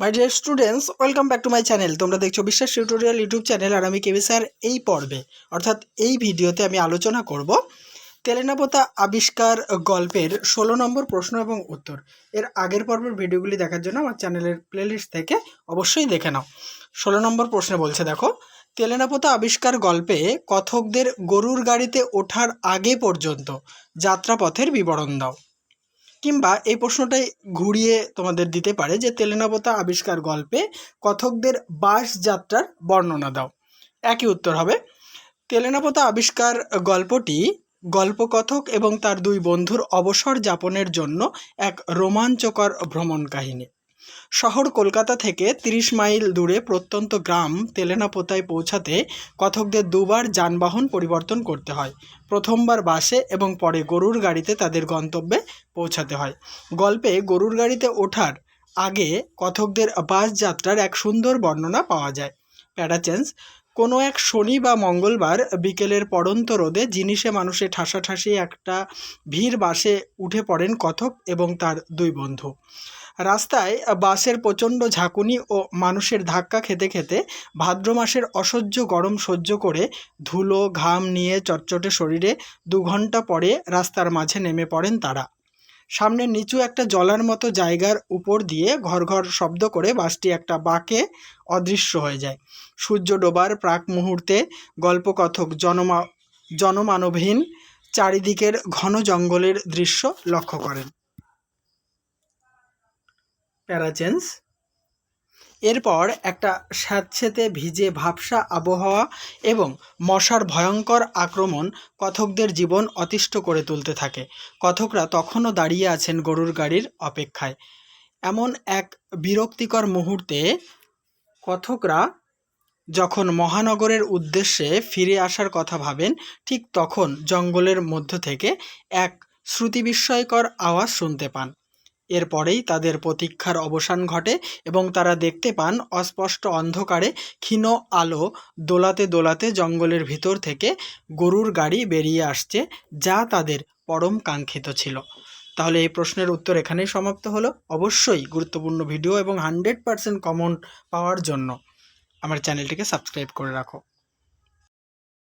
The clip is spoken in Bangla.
My dear students welcome back to my channel তোমরা দেখছ বিশ্বাস টিউটোরিয়াল ইউটিউব চ্যানেল আর আমি কেবি স্যার এই পর্বে। অর্থাৎ এই ভিডিওতে আমি আলোচনা করব তেলেনাপোতা আবিষ্কার গল্পের ষোলো নম্বর প্রশ্ন এবং উত্তর। এর আগের পর্বের ভিডিওগুলি দেখার জন্য আমার চ্যানেলের প্লেলিস্ট থেকে অবশ্যই দেখে নাও। ষোলো নম্বর প্রশ্নে বলছে, দেখো, তেলেনাপোতা আবিষ্কার গল্পে কথকদের গরুর গাড়িতে ওঠার আগে পর্যন্ত যাত্রাপথের বিবরণ দাও। কিংবা এই প্রশ্নটাই ঘুরিয়ে তোমাদের দিতে পারে যে তেলেনাবতা আবিষ্কার গল্পে কথকদের বাস যাত্রার বর্ণনা দাও। একই উত্তর হবে। তেলেনাপোতা আবিষ্কার গল্পটি গল্পকথক এবং তার দুই বন্ধুর অবসর যাপনের জন্য এক রোমাঞ্চকর ভ্রমণ কাহিনী। শহর কলকাতা থেকে তিরিশ মাইল দূরে প্রত্যন্ত গ্রাম তেলেনাপোতায় পৌঁছাতে কথকদের দুবার যানবাহন পরিবর্তন করতে হয়। প্রথমবার বাসে এবং পরে গরুর গাড়িতে তাদের গন্তব্যে পৌঁছাতে হয়। গল্পে গরুর গাড়িতে ওঠার আগে কথকদের বাস যাত্রার এক সুন্দর বর্ণনা পাওয়া যায়। প্যারাচেন্স কোনো এক শনি বা মঙ্গলবার বিকেলের পড়ন্ত রোদে জিনিসে মানুষে ঠাসাঠাসি একটা ভিড় বাসে উঠে পড়েন কথক এবং তার দুই বন্ধু। রাস্তায় বাসের প্রচণ্ড ঝাঁকুনি ও মানুষের ধাক্কা খেতে খেতে ভাদ্র মাসের অসহ্য গরম সহ্য করে ধুলো, ঘাম নিয়ে চটচটে শরীরে দু ঘণ্টা পরে রাস্তার মাঝে নেমে পড়েন তারা। সামনে নিচু একটা জলার মতো জায়গার উপর দিয়ে ঘর ঘর শব্দ করে বাসটি একটা বাঁকে অদৃশ্য হয়ে যায়। সূর্য ডোবার প্রাক মুহূর্তে গল্পকথক জনমা, জনমানবহীন চারিদিকের ঘন জঙ্গলের দৃশ্য লক্ষ্য করেন। প্যারাচেন্স এরপর একটা স্যাঁতসেঁতে ভিজে ভাবসা আবহাওয়া এবং মশার ভয়ঙ্কর আক্রমণ কথকদের জীবন অতিষ্ঠ করে তুলতে থাকে। কথকরা তখনও দাঁড়িয়ে আছেন গরুর গাড়ির অপেক্ষায়। এমন এক বিরক্তিকর মুহূর্তে কথকরা যখন মহানগরের উদ্দেশ্যে ফিরে আসার কথা ভাবেন, ঠিক তখন জঙ্গলের মধ্য থেকে এক শ্রুতিবিস্ময়কর আওয়াজ শুনতে পান। এরপরেই তাদের প্রতীক্ষার অবসান ঘটে এবং তারা দেখতে পান অস্পষ্ট অন্ধকারে ক্ষীণ আলো দোলাতে দোলাতে জঙ্গলের ভিতর থেকে গরুর গাড়ি বেরিয়ে আসছে যা তাদের পরম কাঙ্ক্ষিত ছিল। তাহলে এই প্রশ্নের উত্তর এখানেই সমাপ্ত হলো। অবশ্যই গুরুত্বপূর্ণ ভিডিও এবং হান্ড্রেড পারসেন্ট কমন পাওয়ার জন্য আমার চ্যানেলটিকে সাবস্ক্রাইব করে রাখো।